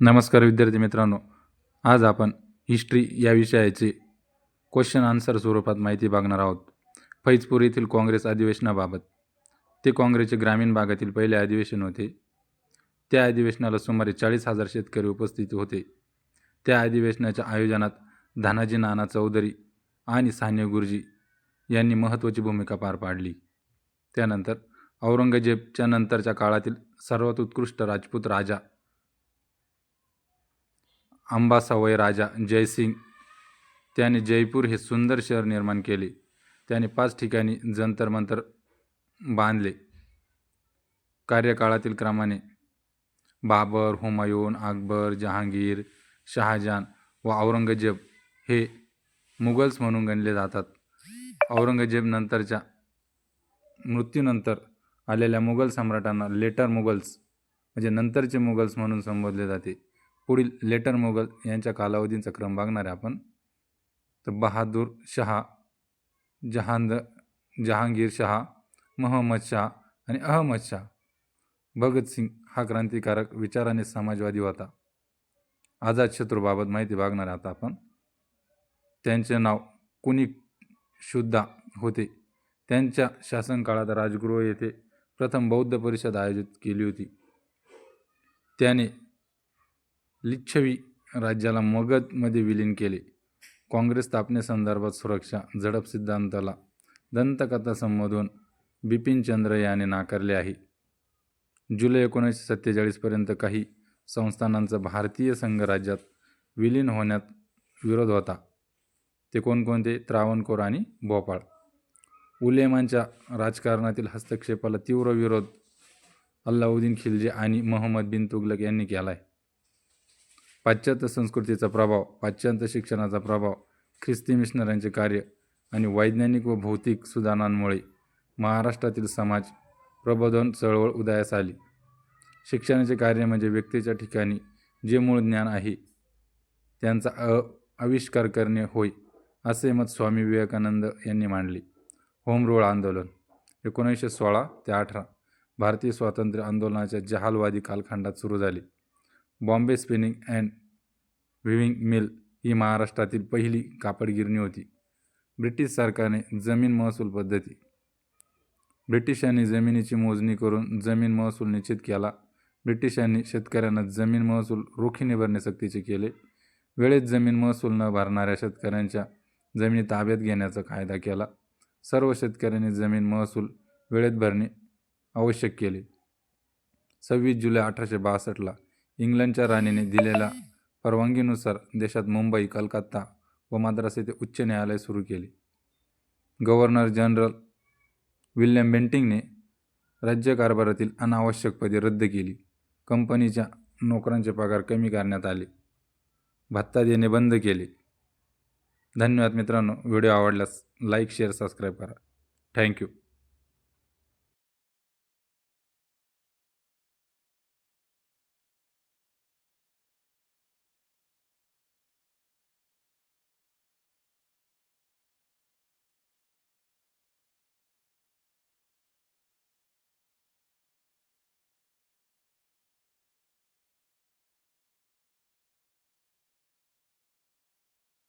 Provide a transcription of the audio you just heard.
नमस्कार विद्यार्थी मित्रांनो. आज आपण हिस्ट्री या विषयाचे क्वेश्चन आन्सर स्वरूपात माहिती बघणार आहोत. फैजपूर येथील काँग्रेस अधिवेशनाबाबत. ते काँग्रेसचे ग्रामीण भागातील पहिले अधिवेशन होते. त्या अधिवेशनाला सुमारे चाळीस हजार शेतकरी उपस्थित होते. त्या अधिवेशनाच्या आयोजनात धानाजी नाना चौधरी आणि साने गुरुजी यांनी महत्त्वाची भूमिका पार पाडली. त्यानंतर औरंगजेबच्या नंतरच्या काळातील सर्वात उत्कृष्ट राजपूत राजा अंबासावय राजा जयसिंग त्याने जयपूर हे सुंदर शहर निर्माण केले. त्याने पाच ठिकाणी जंतर मंतर बांधले. कार्यकाळातील क्रमाने बाबर हुमायून अकबर जहांगीर शहाजहान व औरंगजेब हे मुघल्स म्हणून गणले जातात. औरंगजेब नंतरच्या मृत्यूनंतर आलेल्या मुघल सम्राटांना लेटर मुघल्स म्हणजे नंतरचे मुघल्स म्हणून संबोधले जाते. पुढील लेटर मोगल यांच्या कालावधींचा क्रम बघणार आहे आपण. तर बहादूर शहा जहांद जहांगीर शहा महम्मद शाह आणि अहमद शाह. भगतसिंग हा क्रांतिकारक विचाराने समाजवादी होता. आझाद शत्रूबाबत माहिती बघणार आहे आता आपण. त्यांचे नाव कुणी शुद्धा होते. त्यांच्या शासनकाळात राजगृह येथे प्रथम बौद्ध परिषद आयोजित केली होती. त्याने लिच्छवी राज्याला मगधमध्ये विलीन केले. काँग्रेस स्थापनेसंदर्भात सुरक्षा झडप सिद्धांताला दंतकथा संबोधून बिपिनचंद्र याने नाकारले आहे. जुलै एकोणीसशे सत्तेचाळीसपर्यंत काही संस्थानांचा भारतीय संघराज्यात विलीन होण्यात विरोध होता. ते कोणकोणते? त्रावणकोर आणि भोपाळ. उलेमांच्या राजकारणातील हस्तक्षेपाला तीव्र विरोध अल्लाउद्दीन खिलजी आणि मोहम्मद बिन तुगलक यांनी केला आहे पाश्चात्य संस्कृतीचा प्रभाव पाश्चात्य शिक्षणाचा प्रभाव ख्रिस्ती मिशनऱ्यांचे कार्य आणि वैज्ञानिक व भौतिक सुधारणांमुळे महाराष्ट्रातील समाज प्रबोधन चळवळ उदयास आली. शिक्षणाचे कार्य म्हणजे व्यक्तीच्या ठिकाणी जे मूळ ज्ञान आहे त्यांचा अ आविष्कार करणे होय असे मत स्वामी विवेकानंद यांनी मांडले. होम रूळ आंदोलन एकोणीसशे सोळा ते अठरा भारतीय स्वातंत्र्य आंदोलनाच्या जहालवादी कालखंडात सुरू झाले. Bombay spinning and weaving mill ही महाराष्ट्रातील पहिली कापड गिरणी होती. ब्रिटिश सरकारने जमीन महसूल पद्धती ब्रिटिशांनी जमिनीची मोजणी करून जमीन महसूल निश्चित केला. ब्रिटिशांनी शेतकऱ्यांना जमीन महसूल रोखीने भरणे सक्तीचे केले. वेळेत जमीन महसूल न भरणाऱ्या शेतकऱ्यांच्या जमिनी ताब्यात घेण्याचा कायदा केला. सर्व शेतकऱ्यांनी जमीन महसूल वेळेत भरणे आवश्यक केले. सव्वीस जुलै अठराशे बासष्टला इंग्लंडच्या राणीने दिलेल्या परवानगीनुसार देशात मुंबई कलकत्ता व मद्रास येथे उच्च न्यायालय सुरू केले. गव्हर्नर जनरल विल्यम बेंटिंगने राज्यकारभारातील अनावश्यक पदे रद्द केली. कंपनीच्या नोकरांचे पगार कमी करण्यात आले. भत्ता देणे बंद केले. धन्यवाद मित्रांनो. व्हिडिओ आवडल्यास लाईक शेअर सबस्क्राईब करा. Thank you.